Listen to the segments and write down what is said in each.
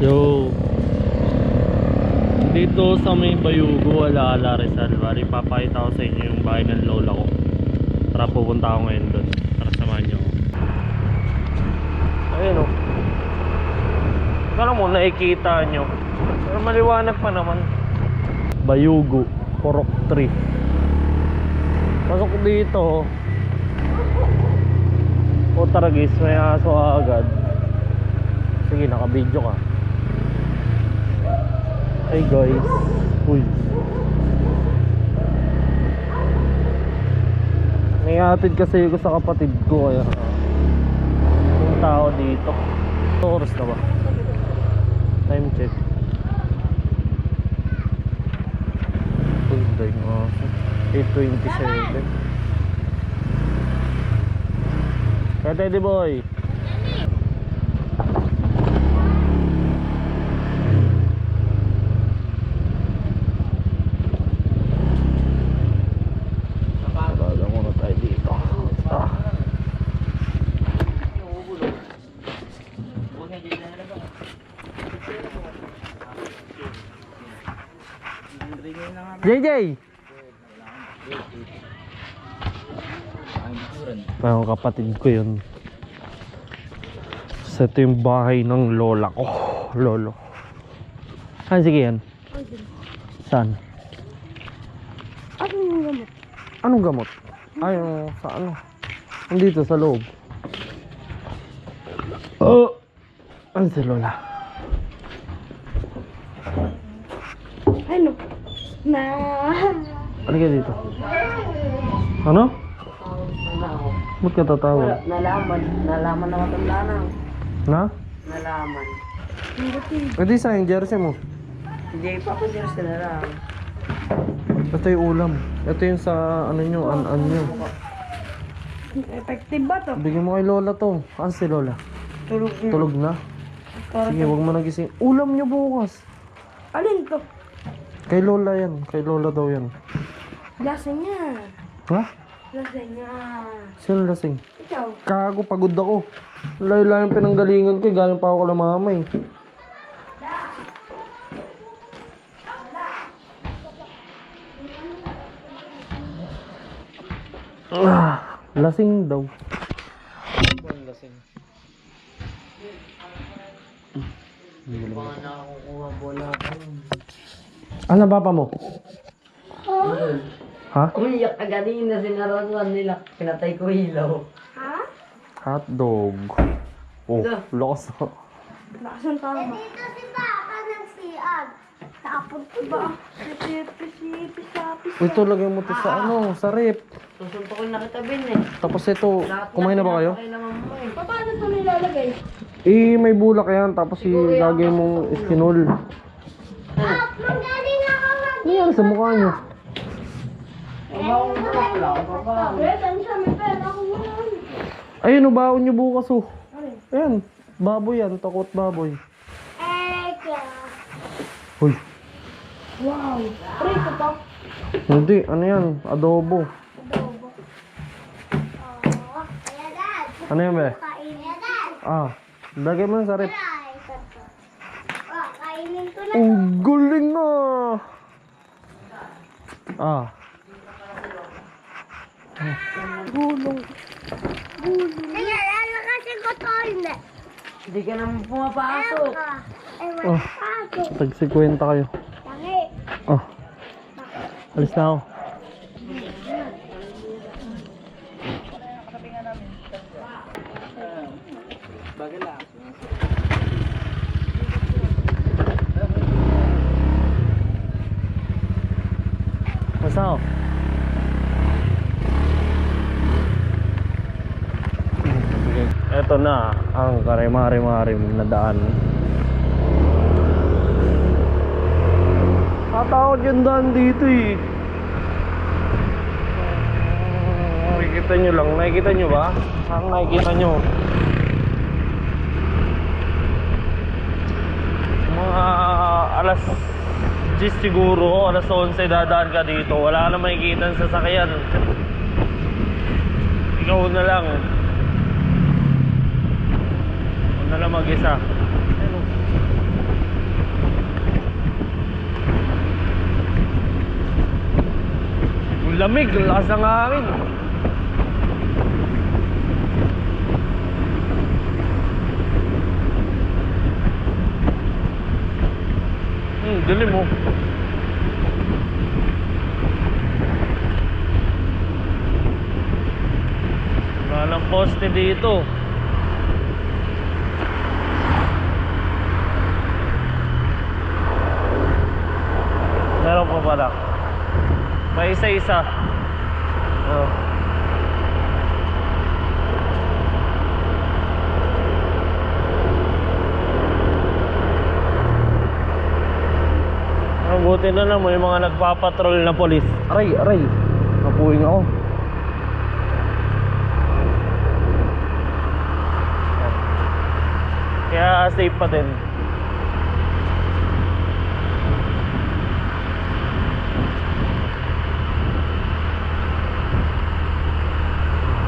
Yo. Dito sa may Bayugo, Alaala Rizal. Bali, papakita ko sa inyo yung bahay ng lola ko. Tara, pupunta ako ngayon doon. Tara, samahan niyo ako. Ayun o. Kala mo, nakikita nyo. Pero maliwanag pa naman. Bayugo, Porok 3. Pasok dito. O taragis, may aso agad. Sige, naka-video ka. Hey guys. Uy. Nangyatid kasi ko sa kapatid ko kaya yung tao dito. Ito oras na ba? Time check. Uy, dahil nga ako. 8.27 Kaya Teddy boy JJ Parang kapatid ko yun So ito yung bahay ng lola ko Lolo Ah sige yan Saan? Ano yung gamot? Anong gamot? Ay, yung sa ano? Nandito sa loob. Oh! Ano si Lola? Ano? Na... Ano ka dito? Ano? Ba't ka tatawa? Nalaman, nalaman na matanda na. Na? Nalaman. E di sa yung jersey mo. Hindi pa ko dyan sila lang. Ito yung ulam. Ito yung sa ano nyo, an-an nyo. Effective ba to? Bigyan mo kay Lola to. Ano si Lola? Tulog na. Tulog na? Sige, huwag mo nagising. Ulam nyo bukas. Alin to? Kay Lola yan. Kay Lola daw yan. Lasa niya. Ha? Lasa niya. Sino lasing? Ikaw. Kago, pagod ako. Layo-layo yung pinanggalingan ko. eh. Galing pa ako kala mama eh. Ah, lasing daw. lasing? Mga nakukuha bola ko. Ano papa mo? Ha? Umiyak ka kanina sinaratuan nila. Pinatay ko ilaw. Ha? Hot dog. Oh, Ito. lakas ako. Lakas ang tama. Dito si Papa ng siag. Tapos ko Ba? Sipi, sipi, sapi, Ito, lagay mo to sa ano, sa rep. Susuntukin na kita bin eh. Tapos ito, Lahat kumain na ba kayo? Kailangan mo eh. Paano ito nilalagay? Eh, may bulak yan. Tapos ilagay mong iskinol. Magaling ako mag... Ano yan sa mukha nyo? Mabawang bukas lang. Mabawang. Eh, saan siya? May pera ako ngayon. Ayun, ubaon nyo bukas oh. Ayan, baboy yan. Takot baboy. Uy, Wow. Prito to. hindi. Ano yan? Adobo. Dad. Ano yan, be? Ah, lagay mo sa ko na. Ang galing na! Ah, Gulong. Kaya ano kasi ko to hindi. Hindi ka naman pumapasok. Ay, oh, wala pa. tag 50 kayo. Tangi. Oh, alis na ako. Basta ako. Ito na ang karimari-marim na daan. Katakot yung daan dito eh. Nakikita nyo lang. Nakikita nyo ba? Ang nakikita nyo. Mga alas 10 siguro, oh, alas 11 dadaan ka dito. Wala ka na makikita sa sasakyan. Ikaw na lang. Ikaw na lang mag-isa. Lamig, lakas ng hangin. Hmm, dilim mo. Wala ng poste dito. Meron pa pala. May isa-isa. Oh. Ang buti na lang may mga nagpapatrol na polis. Aray, aray. Napuwing ako. Kaya safe pa din.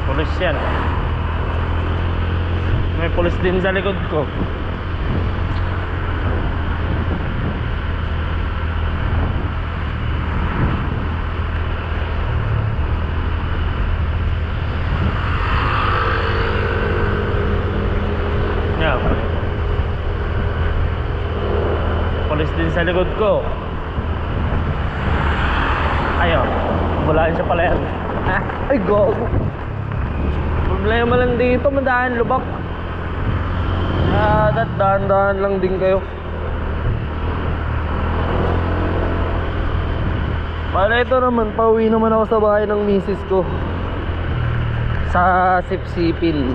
Pulis yan. May pulis din sa likod ko. Yeah. Pulis din sa likod ko. Ayun. Bulaan siya pala yan. Ay, go. Problema lang dito, madahan lubak. Ah, dat dahan-dahan lang din kayo. Para ito naman, pauwi naman ako sa bahay ng misis ko. Sa Sipsipil.